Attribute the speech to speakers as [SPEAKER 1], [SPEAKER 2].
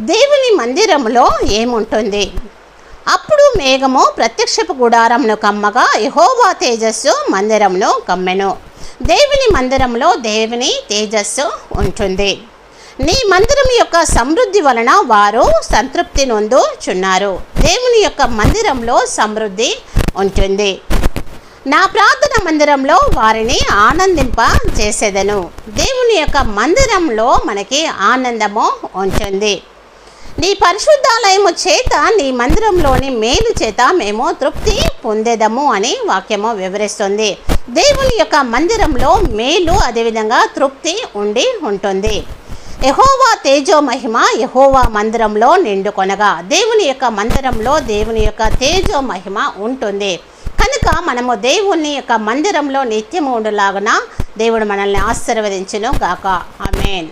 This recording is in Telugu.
[SPEAKER 1] దేవుని మందిరంలో ఏముంటుంది? అప్పుడు మేఘము ప్రత్యక్షపు గుడారమును కమ్మగా యహోవా తేజస్సు మందిరమును కమ్మెను. దేవుని మందిరంలో దేవుని తేజస్సు ఉంటుంది. నీ మందిరం యొక్క సమృద్ధి వలన వారు సంతృప్తి నొందుచున్నారు. దేవుని యొక్క మందిరంలో సమృద్ధి ఉంటుంది. నా ప్రార్థన మందిరంలో వారిని ఆనందింప చేసేదను దేవుని యొక్క మందిరంలో మనకి ఆనందము ఉంటుంది. నీ పరిశుద్ధాలయము చేత నీ మందిరంలోని మేలు చేత మేము తృప్తి పొందేదము అని వాక్యము వివరిస్తుంది. దేవుని యొక్క మందిరంలో మేలు అదేవిధంగా తృప్తి ఉండి ఉంటుంది. యహోవా తేజో మహిమ యహోవా మందిరంలో నిండుకొనగా దేవుని యొక్క మందిరంలో దేవుని యొక్క తేజో మహిమ ఉంటుంది. కనుక మనము దేవుని యొక్క మందిరంలో నిత్యము ఉండులాగున దేవుడు మనల్ని ఆశీర్వదించును గాక. ఆమెన్.